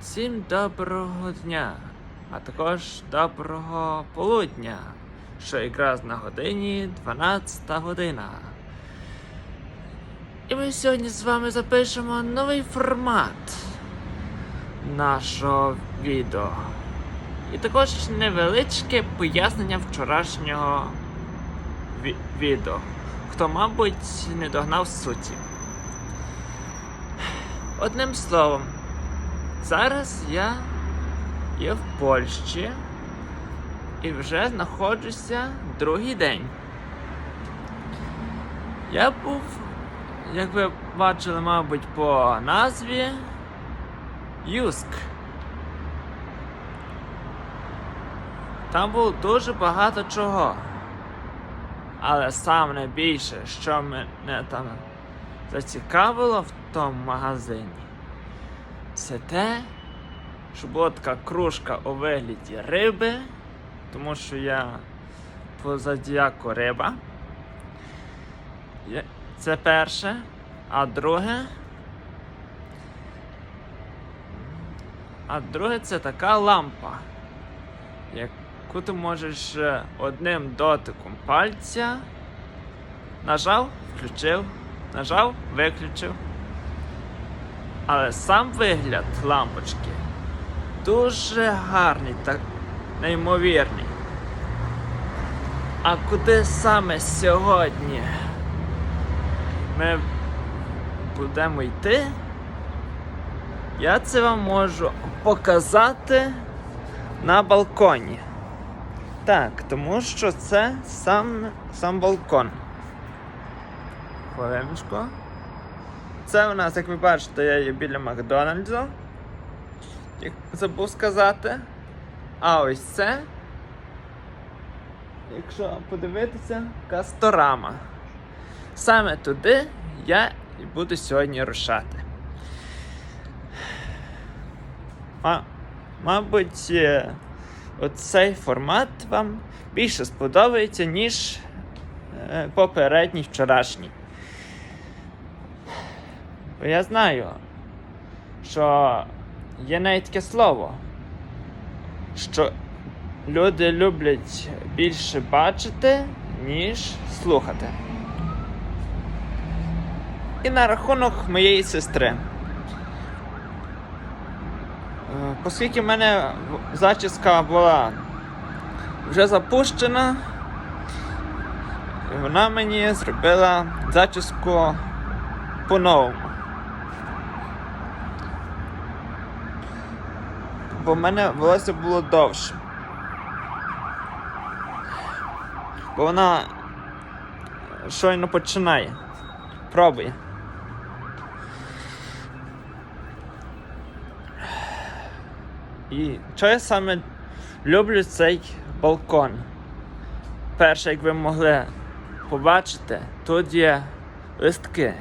Всім доброго дня, а також доброго полудня, що якраз на годині 12 година. І ми сьогодні з вами запишемо новий формат нашого відео. І також невеличке пояснення вчорашнього ві- відео. Хто, мабуть, не догнав суті. Одним словом, зараз я є в Польщі і вже знаходжуся другий день. Я був, як ви бачили, мабуть, по назві Юск. Там було дуже багато чого. Але саме найбільше, що мене там зацікавило в тому магазині, це те, така кружка у вигляді риби, тому що я по риба. Це перше. А друге. А друге це така лампа, яку ти можеш е, одним дотиком пальця нажав, включив, нажав, виключив. Але сам вигляд лампочки дуже гарний та неймовірний. А куди саме сьогодні ми будемо йти? Я це вам можу показати на балконі. Так, тому що це сам, сам балкон. Хвилиночку. Це у нас, як ви бачите, я є біля Макдональдсу. Як забув сказати. А ось це. Якщо подивитися, Касторама. Саме туди я і буду сьогодні рушати. А, мабуть, е, оцей формат вам більше сподобається, ніж е, попередній вчорашній. Бо я знаю, що є навіть таке слово, що люди люблять більше бачити, ніж слухати. І на рахунок моєї сестри. Е, Оскільки в мене зачіска була вже запущена, вона мені зробила зачіску по-новому. Бо в мене волосся було довше. Бо вона щойно починає. Пробує. І що я саме люблю цей балкон? Перше, як ви могли побачити, тут є листки,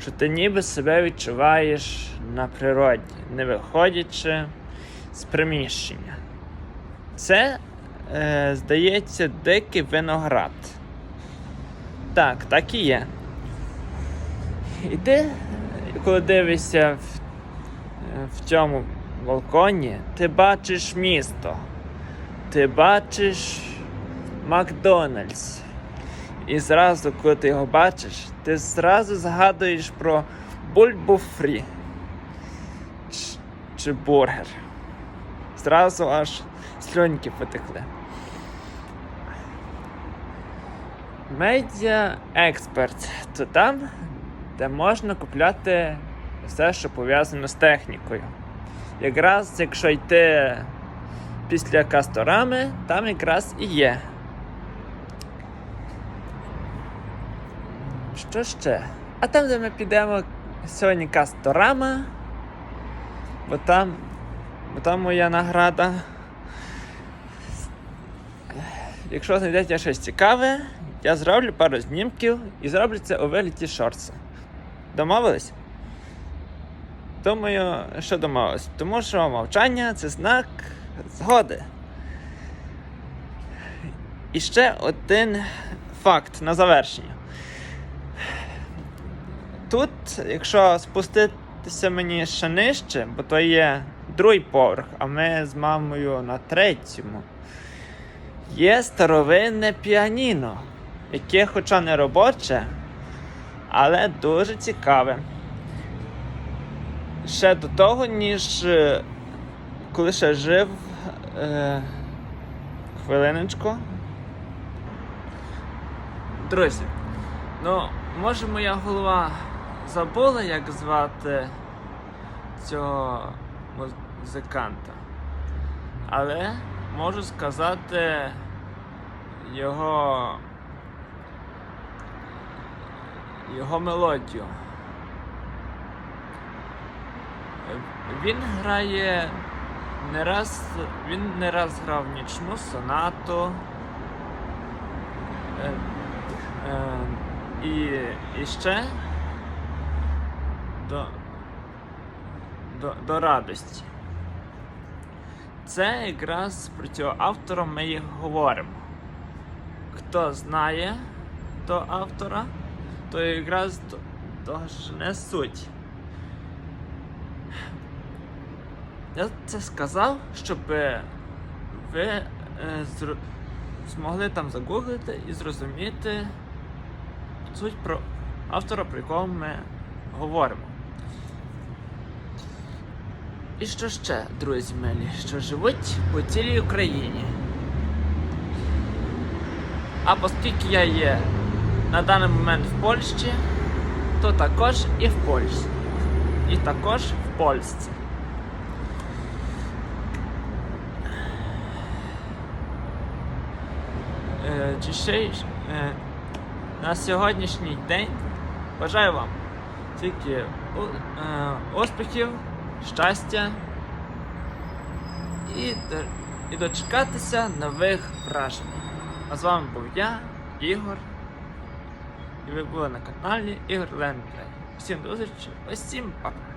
що ти ніби себе відчуваєш на природі, не виходячи з приміщення. Це, е, здається, дикий виноград. Так, так і є. І ти, коли дивишся в, в цьому балконі, ти бачиш місто, ти бачиш Макдональдс. І зразу, коли ти його бачиш, ти зразу згадуєш про бульбу фрі чи бургер. Зразу аж слюньки потекли. Медіа експерт то там, де можна купляти все, що пов'язано з технікою. Якраз якщо йти після касторами, там якраз і є. Що ще? А там, де ми підемо сьогодні касторама, бо там, бо там моя награда. Якщо знайдете щось цікаве, я зроблю пару знімків і зроблю це у вигляді шорса. Домовились? Думаю, що домовились. Тому що мовчання це знак згоди. І ще один факт на завершення. Тут, якщо спустити піднятися мені ще нижче, бо то є другий поверх, а ми з мамою на третьому. Є старовинне піаніно, яке, хоча не робоче, але дуже цікаве. Ще до того, ніж е, коли ще жив. Е, хвилиночку. Друзі, ну, може моя голова забула, як звати цього музиканта. Але можу сказати його його мелодію. Він грає не раз. Він не раз грав нічну сонату. Е, е, і, і ще до, до, до радості. Це якраз про цього автора ми і говоримо. Хто знає того автора, то якраз то, то ж не суть. Я це сказав, щоб ви е, змогли там загуглити і зрозуміти суть про автора, про якого ми говоримо. І що ще, друзі милі, що живуть по цілій Україні. А оскільки я є на даний момент в Польщі, то також і в Польщі. І також в Польщі. Е, Dzisiaj, е, на сьогоднішній день бажаю вам тільки е, успіхів, щастя і, і дочекатися нових вражень. А з вами був я, Ігор. І ви були на каналі Ігор Лендрей. Всім до зустрічі, усім пока!